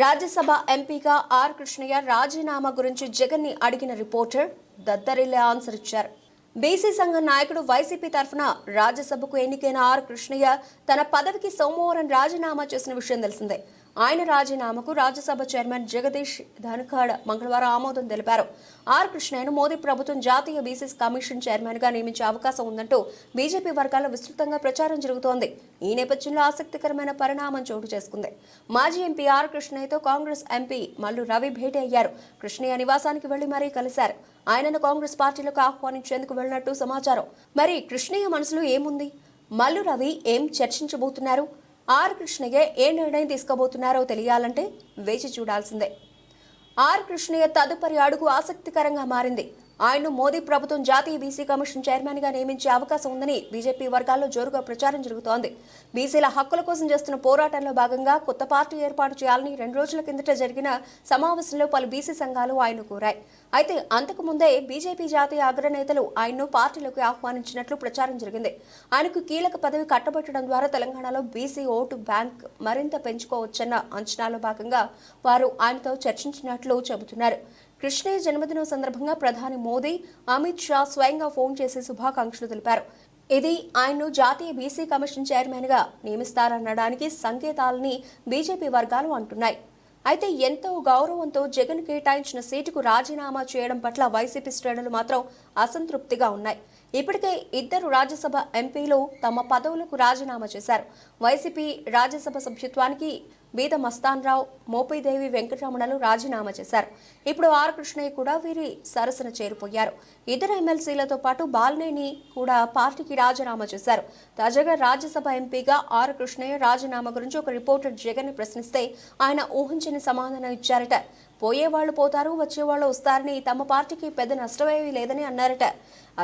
రాజ్యసభ ఎంపీగా ఆర్ కృష్ణయ్య రాజీనామా గురించి జగన్ని అడిగిన రిపోర్టర్ దద్దరిల్లే ఆన్సర్ ఇచ్చారు. బీసీ సంఘం నాయకుడు వైసీపీ తరఫున రాజ్యసభకు ఎన్నికైన ఆర్ కృష్ణయ్య తన పదవికి సోమవారం రాజీనామా చేసిన విషయం తెలిసిందే. ఆయన రాజీనామాకు రాజ్యసభ చైర్మన్ జగదీష్ ధన్ఖడ్ మంగళవారం ఆమోదం తెలిపారు. ఆర్ కృష్ణయ్యను మోదీ ప్రభుత్వం జాతీయ బీసీ కమిషన్ చైర్మన్గా నియమించే అవకాశం ఉందంటూ బీజేపీ వర్గాల్లో విస్తృతంగా ప్రచారం జరుగుతోంది. ఈ నేపథ్యంలో ఆసక్తికరమైన పరిణామం చోటు చేసుకుంది. మాజీ ఎంపీ ఆర్ కృష్ణయ్యతో కాంగ్రెస్ ఎంపీ మల్లు రవి భేటీ అయ్యారు. కృష్ణయ్య నివాసానికి వెళ్ళి మరీ కలిశారు. ఆయనను కాంగ్రెస్ పార్టీలకు ఆహ్వానించేందుకు వెళ్ళినట్టు సమాచారం. మరి కృష్ణయ్య మనసులో ఏముంది? మల్లు రవి ఏం చర్చించబోతున్నారు? ఆర్ కృష్ణయ్య ఏ నిర్ణయం తీసుకోబోతున్నారో తెలియాలంటే వేచి చూడాల్సిందే. ఆర్ కృష్ణయ్య తదుపరి అడుగు ఆసక్తికరంగా మారింది. ఆయన్ను మోదీ ప్రభుత్వం జాతీయ బీసీ కమిషన్ చైర్మన్గా నియమించే అవకాశం ఉందని బీజేపీ వర్గాల్లో జోరుగా ప్రచారం జరుగుతోంది. బీసీల హక్కుల కోసం చేస్తున్న పోరాటంలో భాగంగా కొత్త పార్టీ ఏర్పాటు చేయాలని రెండు రోజుల కిందట జరిగిన సమావేశంలో పలు బీసీ సంఘాలు ఆయన కోరాయి. అయితే అంతకు ముందే బీజేపీ జాతీయ అగ్రనేతలు ఆయన్ను పార్టీలోకి ఆహ్వానించినట్లు ప్రచారం జరిగింది. ఆయనకు కీలక పదవి కట్టబెట్టడం ద్వారా తెలంగాణలో బీసీ ఓటు బ్యాంక్ మరింత పెంచుకోవచ్చన్న అంచనాలో భాగంగా వారు ఆయనతో చర్చించినట్లు చెబుతున్నారు. కృష్ణయ్య జన్మదినం సందర్భంగా ప్రధాని మోదీ అమిత్ షా స్వయంగా ఫోన్ చేసి శుభాకాంక్షలు తెలిపారు. ఇది ఆయన్ను జాతీయ బీసీ కమిషన్ చైర్మన్గా నియమిస్తారనడానికి సంకేతాలని బీజేపీ వర్గాలు అంటున్నాయి. అయితే ఎంతో గౌరవంతో జగన్ కేటాయించిన సీటుకు రాజీనామా చేయడం పట్ల వైసీపీ శ్రేణులు మాత్రం అసంతృప్తిగా ఉన్నాయి. ఇప్పటికే ఇద్దరు రాజ్యసభ ఎంపీలు తమ పదవులకు రాజీనామా చేశారు. వైసీపీ రాజ్యసభ సభ్యత్వానికి బీద మస్తాన్రావు మోపిదేవి వెంకటరమణలు రాజీనామా చేశారు. ఇప్పుడు ఆర్ కృష్ణయ్య కూడా వీరి సరసన చేరిపోయారు. ఇద్దరు ఎమ్మెల్సీలతో పాటు బాలనేని కూడా పార్టీకి రాజీనామా చేశారు. తాజాగా రాజ్యసభ ఎంపీగా ఆర్ కృష్ణయ్య రాజీనామా గురించి ఒక రిపోర్టర్ జగన్ ప్రశ్నిస్తే ఆయన ఊహించని సమాధానం ఇచ్చారట. పోయేవాళ్ళు పోతారు వచ్చేవాళ్ళు వస్తారని తమ పార్టీకి పెద్ద నష్టమేమీ లేదని అన్నారట.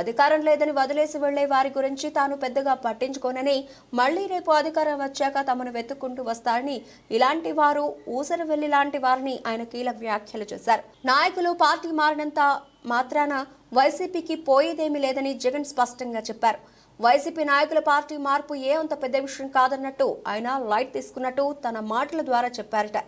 అధికారం లేదని వదిలేసి వెళ్ళే వారి గురించి తాను పెద్దగా పట్టించుకోనని మళ్ళీ రేపు అధికారం వచ్చాక తమను వెతుక్కుంటూ వస్తారని ఇలాంటి వారు ఊసరి వెళ్ళి లాంటి వారిని ఆయన కీలక వ్యాఖ్యలు చేశారు. నాయకులు పార్టీ మారినంత మాత్రాన వైసీపీకి పోయేదేమీ లేదని జగన్ స్పష్టంగా చెప్పారు. వైసీపీ నాయకుల పార్టీ మార్పు ఏ అంత పెద్ద విషయం కాదన్నట్టు ఆయన లైట్ తీసుకున్నట్టు తన మాటల ద్వారా చెప్పారట.